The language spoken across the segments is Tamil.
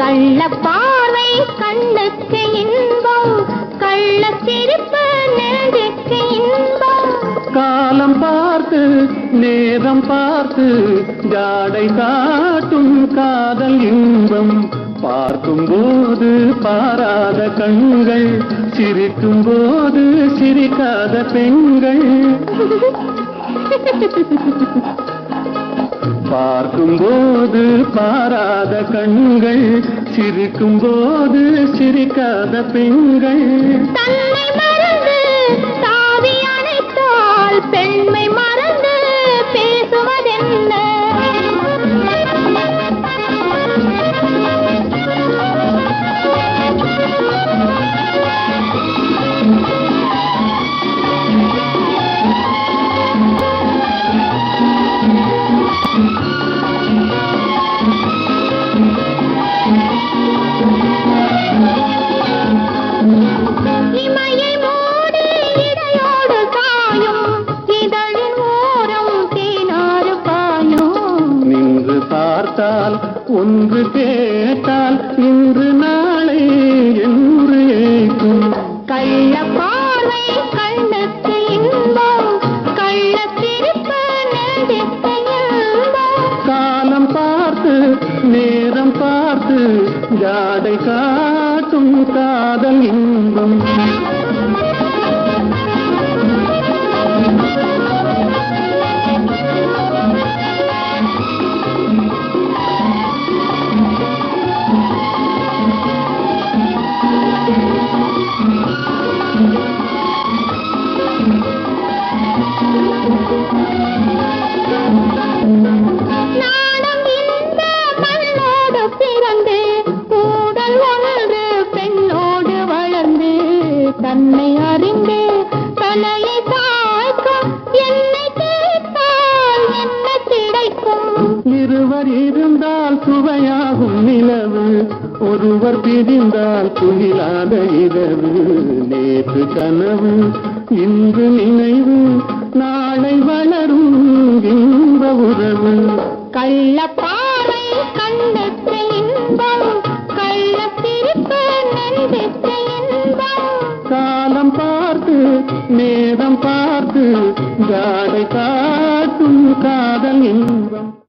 கள்ளப்பாறை கண்ணுக்கு இன்பம் கள்ளச்சிரிப்பு நெஞ்சுக்கு இன்பம். காலம் பார்த்து நேரம் பார்த்து ஜாடை காட்டும் காதல் இன்பம். பார்க்கும் போது பாராத கண்கள் சிரிக்கும் போது சிரிக்காத பெண்கள். பார்க்கும் போது பாராத கண்கள் சிரிக்கும் போது சிரிக்காத பெண்கள். கனவு இன்று நினைவு நாளை வளரும் இன்ப உறவு. கள்ள பாறை கண்ணுக்கு இன்பம் கள்ள சிரிப்பு நெஞ்சுக்கு இன்பம். காலம் பார்த்து நேரம் பார்த்து ஜாடை காட்டும் காதல் இன்பம்.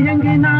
இரண்டும் மயங்கினால்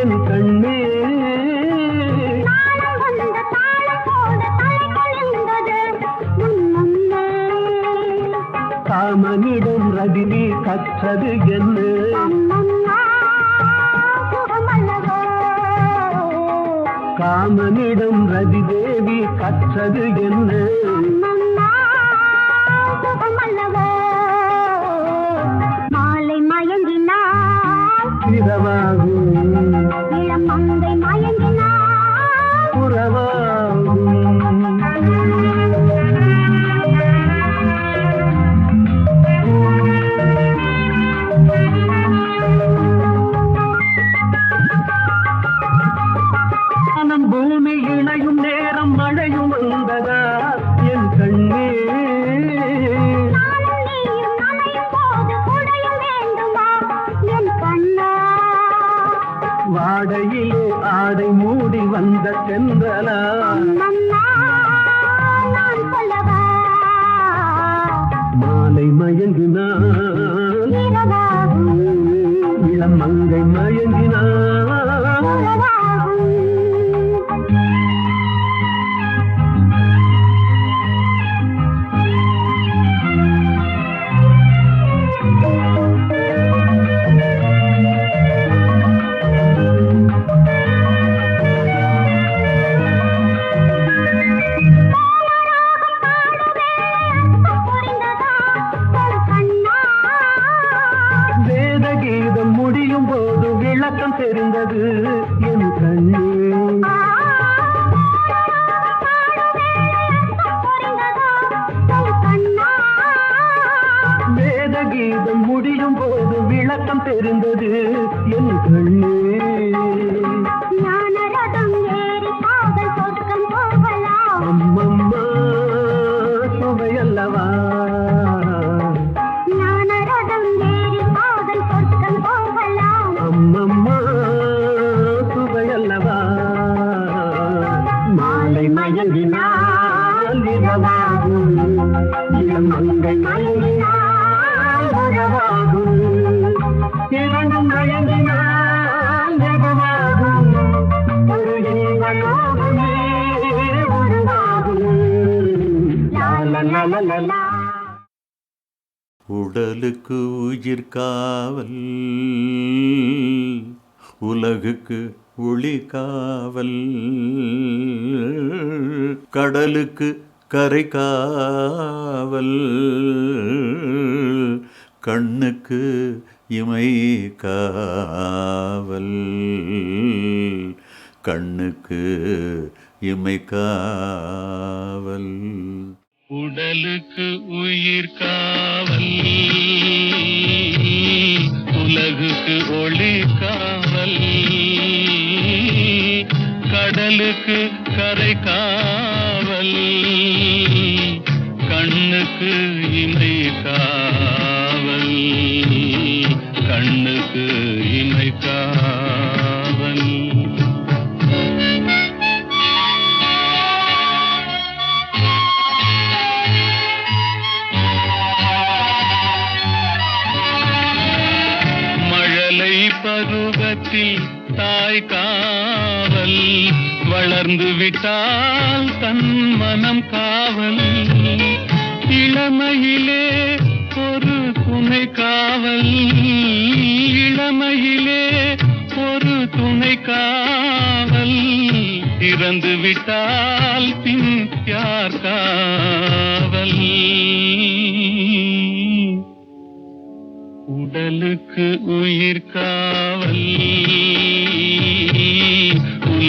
என் கண்ணே. காமனிடம் ரதினி கற்றது என்ன? காமனிடம் ரதி தேவி கற்றது என்ன? ವೇದಿತವಾಗು உடலுக்கு உயிர் காவல் உலகுக்கு ஒளி காவல் கடலுக்கு கரை காவல் கண்ணுக்கு இமை காவல் கண்ணுக்கு இமை காவல். உடலுக்கு உயிர் காவல். உலகுக்கு ஒளி காவல். கடலுக்கு கரை காவல். கண்ணுக்கு இமை காவல் வளர்ந்து விட்டால் தன் மனம் காவல். இளமையிலே ஒரு துணை காவல். இளமையிலே ஒரு துணை காவல். இறந்து விட்டால் பின் யார் காவல்? உடலுக்கு உயிர் காவல்.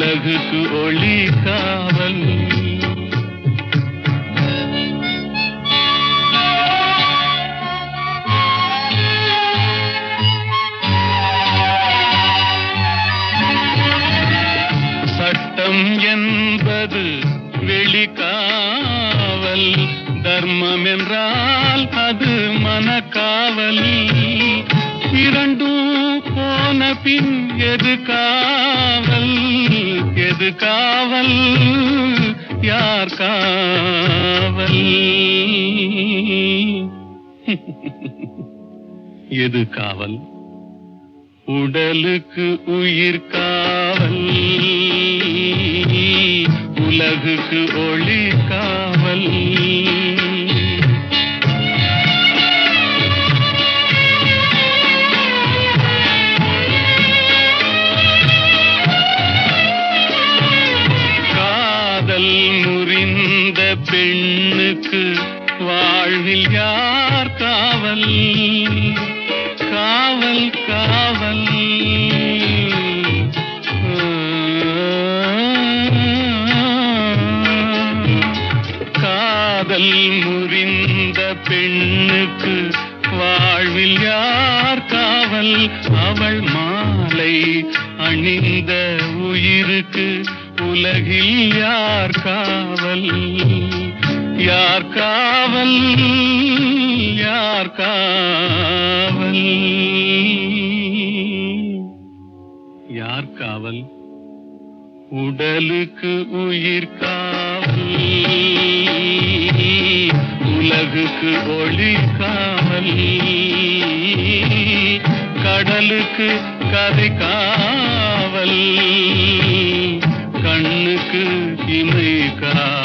உலகுக்கு ஒளி காவல். சட்டம் என்பது வெளிக்காவல். தர்மம் என்றால் அது மனக்காவல். இரண்டும் போன பின் எது காவல் எது காவல் யார் காவல்? எது காவல்? உடலுக்கு உயிர் காவல். உலகுக்கு ஒளி காவல். நமக்கு வாழ்வில் யார் காவல்? காவல் காவல். காதல் முறிந்த பெண்ணுக்கு வாழ்வில் யார் காவல்? அவள் மாலை அணிந்த உயிருக்கு உலகில் யார் காவல்? யார் காவல்? யார் காவல்? யார் காவல்? உடலுக்கு உயிர் காவல். உலகுக்கு ஒளி காவல். கடலுக்கு கதை காவல். கண்ணுக்கு இமை காவல்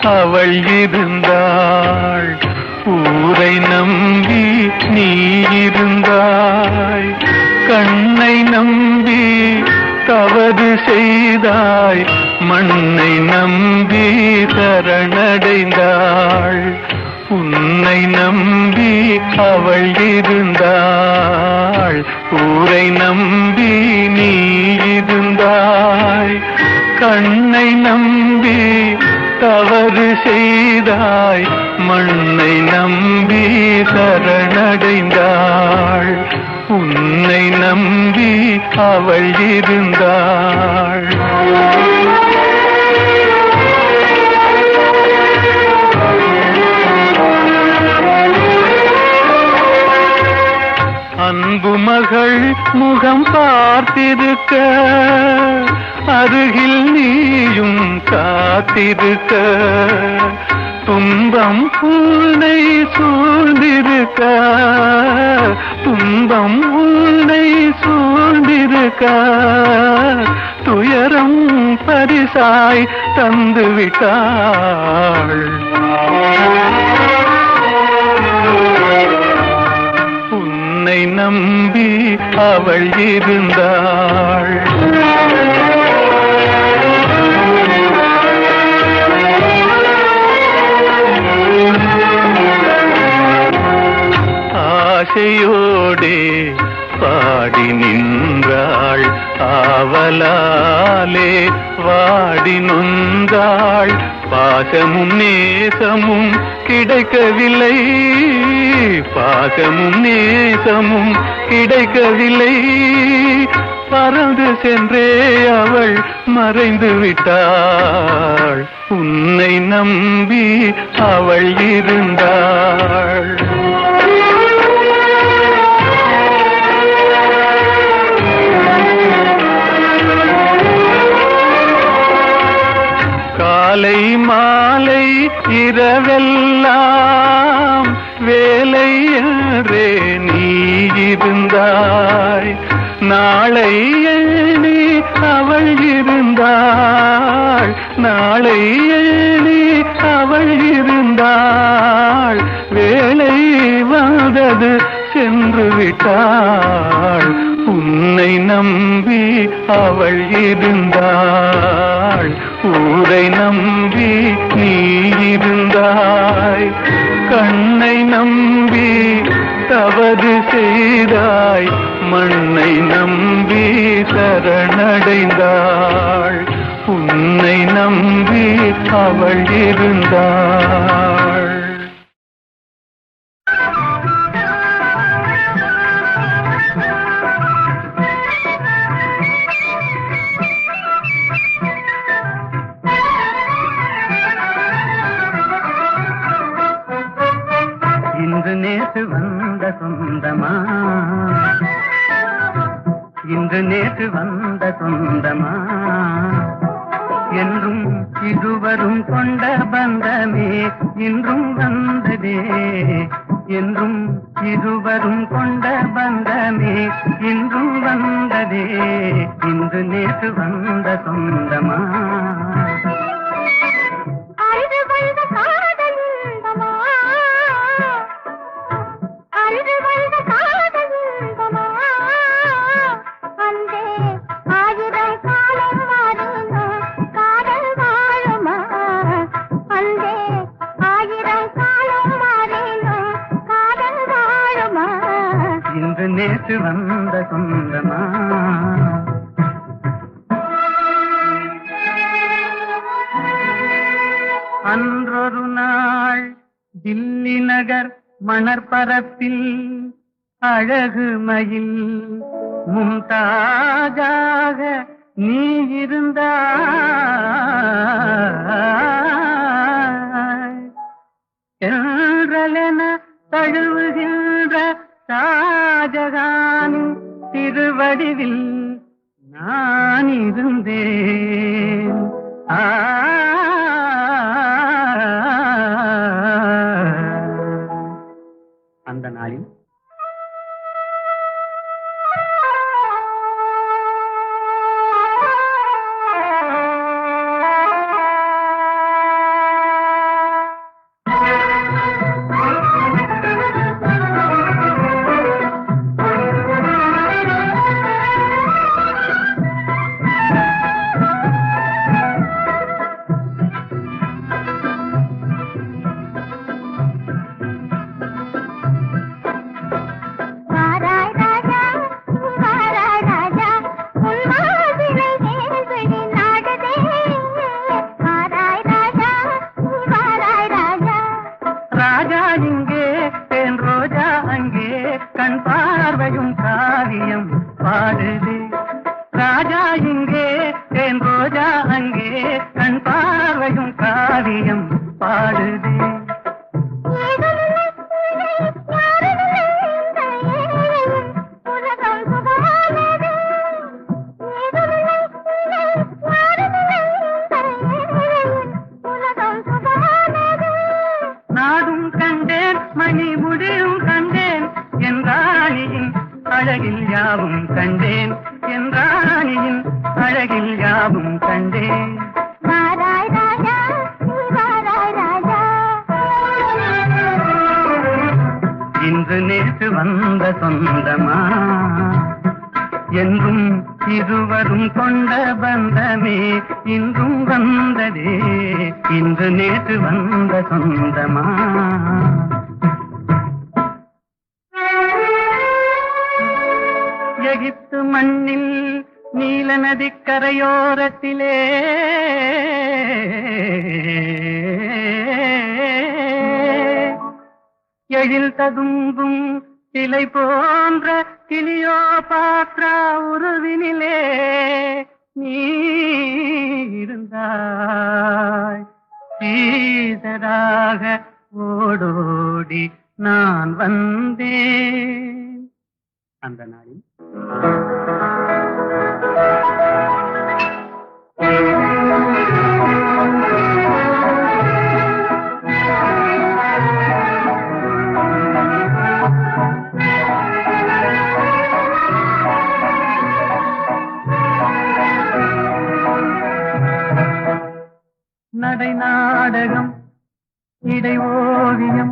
அவள் இருந்தாள். ஊரை நம்பி நீ இருந்தாய். கண்ணை நம்பி தவறு செய்தாய். மண்ணை நம்பி தரணடைந்தாள் உன்னை நம்பி அவள் இருந்தாள். ஊரை நம்பி செய்தாய். மண்ணை நம்பி சரணடைந்தாள். உன்னை நம்பி அவள் இருந்தாள். அன்பு மகள் முகம் பார்த்திருக்க அருகில் நீயும் காத்திருக்க. துன்பம் உன்னை சூழ்ந்திருக்க. துன்பம் உன்னை சூழ்ந்திருக்க. துயரம் பரிசாய் தந்துவிட்டாள். உன்னை நம்பி அவள் இருந்தாள். ஆசையோடே பாடி நின்றாள். ஆவலாலே வாடி நொந்தாள். பாசமும் நேசமும் கிடைக்கவில்லை. பாசமும் நேசமும் கிடைக்கவில்லை. பறந்து சென்றே அவள் மறைந்து விட்டாள். உன்னை நம்பி அவள் இருந்தாள். காலை மாலை இரவெல்லாம் வேலை என்றே நீ இருந்தாய். நாளை எண்ணி அவள் இருந்தாள். நாளை எண்ணி அவள் இருந்தாள். வேலை வந்தது சென்று விட்டாள். உன்னை நம்பி அவள் இருந்தாள். ஊரை நம்பி நீ இருந்தாய். கண்ணை நம்பி தவறு செய்தாய். மண்ணை நம்பி சரணடைந்தாள். உன்னை நம்பி அவள் இருந்தாள். நேற்று வந்த சொந்தமா? இன்று வந்த சொந்தமா? அன்றொரு நாள் தில்லி நகர் மணற்பரப்பில் அழகு மயில் மும்தாஜாக நீ இருந்தாய். தழுவுகின்ற ஷாஜகானின் திருவடிவில் நான் இருந்தேன். ஆ இங்கே தேன் ரோஜா அங்கே கண் பார்வையும் காவியம் பாடுதே. நாடும் கண்டேன் மணி முடியும் கண்டேன் என் ராணியின் அழகில் யாவும் கண்டேன். சொந்தமா? என்றும் இருவரும் கொண்ட பந்தமே இன்றும் வந்ததே. இன்று நேற்று வந்த சொந்தமா? எகிப்து மண்ணில் நீல நதி கரையோரத்திலே. எழில் ததும்பும் சிலை போன்ற கிளியோ பாத்ரா உருவினிலே நீ இருந்தாய். சீதராக ஓடோடி நான் வந்தேன். அந்த நாளில் நாடகம் இடை ஓவியம்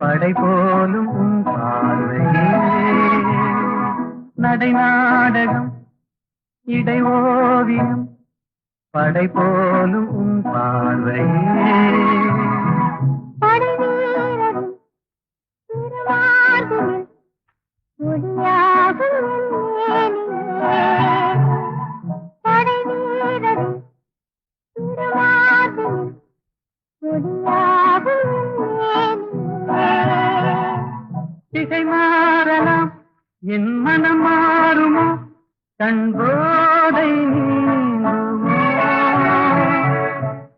படை போலும் பார்வையே. நடை நாடகம் இடை ஓவியம் படை போலும் பார்வையே. படை வீரரின் திருவாதில் திசை மாறலாம். என் மனம் மாறுமோ? தன் போதை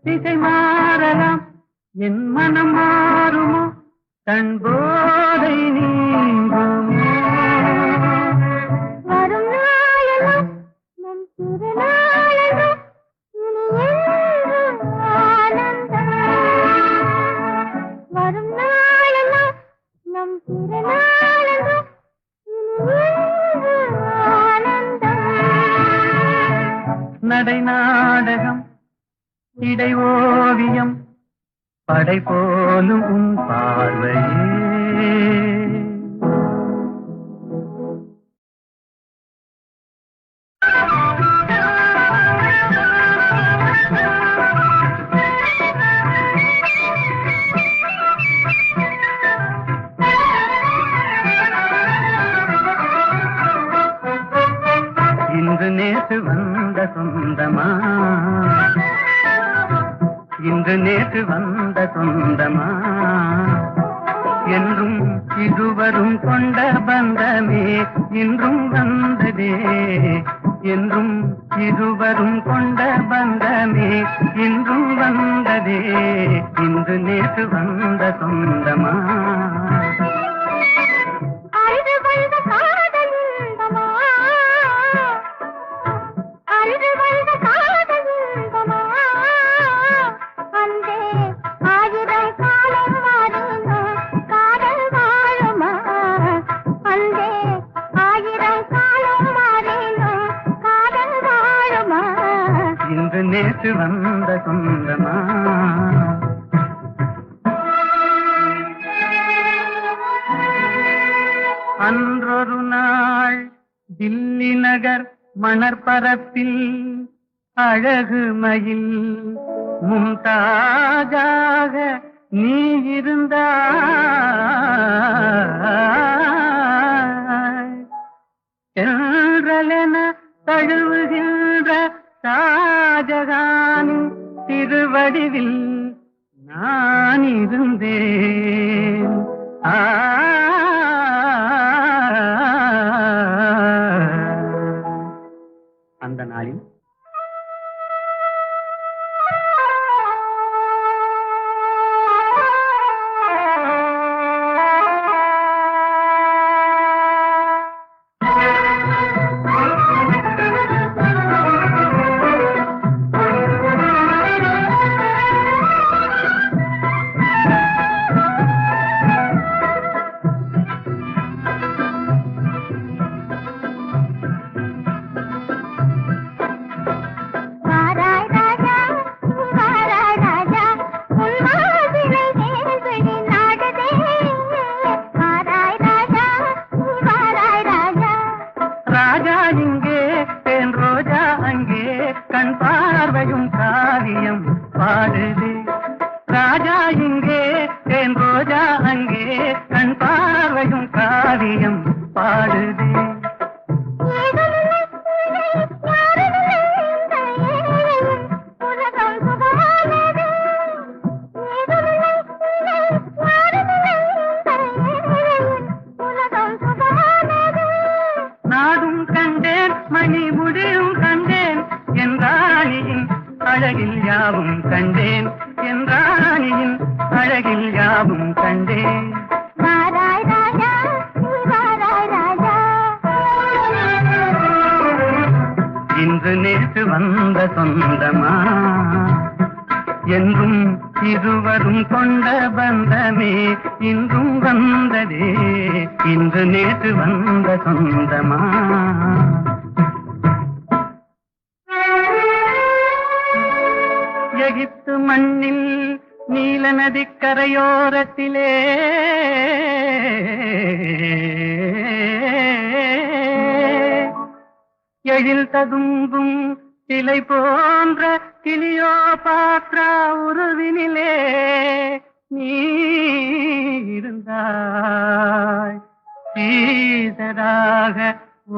திசை மாறலாம். என் மனம் மாறுமோ? தன் போதை நீ நடை நாடகம் இடை ஓவியம் படை போலும் பார்வையே. சொந்தமா விட்டு வந்த சொந்தமா அன்றொரு நாள் தில்லி நகர் மணற்பரப்பில் அழகு மயில் மும்தாஜாக நீ இருந்த. தழுவுகின்ற ஷாஜகானின் திருவடிவில் நான் இருந்தேன் அந்த நாளில் பார்வையும் காவியம் பாடுது. பந்தமே இன்றும் வந்ததே. இன்று நேற்று வந்த சொந்தமா? எகிப்து மண்ணில் நீல நதி கரையோரத்திலே. எழில் ததும்பும் சிலை போன்ற கிளியோ பாத்ரா உருவினிலே. நீ இருந்தாய் சீதராக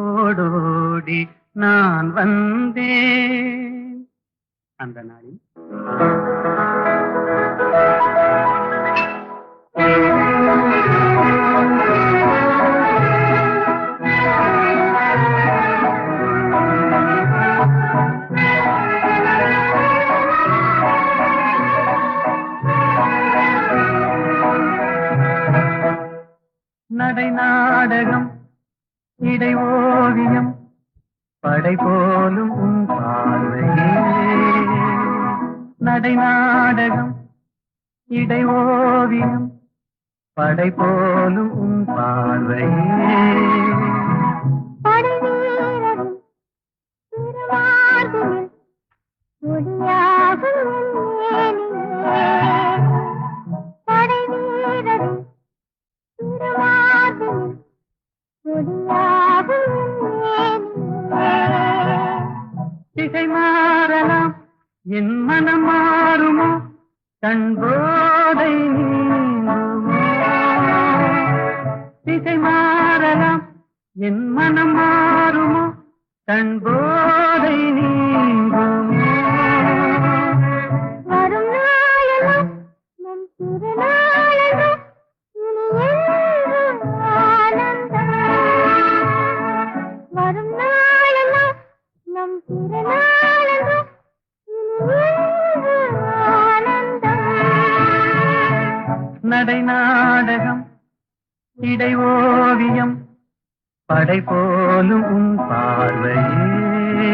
ஓடோடி நான் வந்தேன். அந்த நாளில் நடை போலும் உன் பார்வையே. நடை நாடகம் இடை ஓவியம் படை போலும் உன் பார்வையே. திசை மாறலாம். என் மனம் மாறுமோ? தன் போதை திசை மாறலாம். என் மனம் மாறுமோ? தன் போதை நீ நடை நாடகம் இடை ஓவியம் படை போலும் பார்வையே.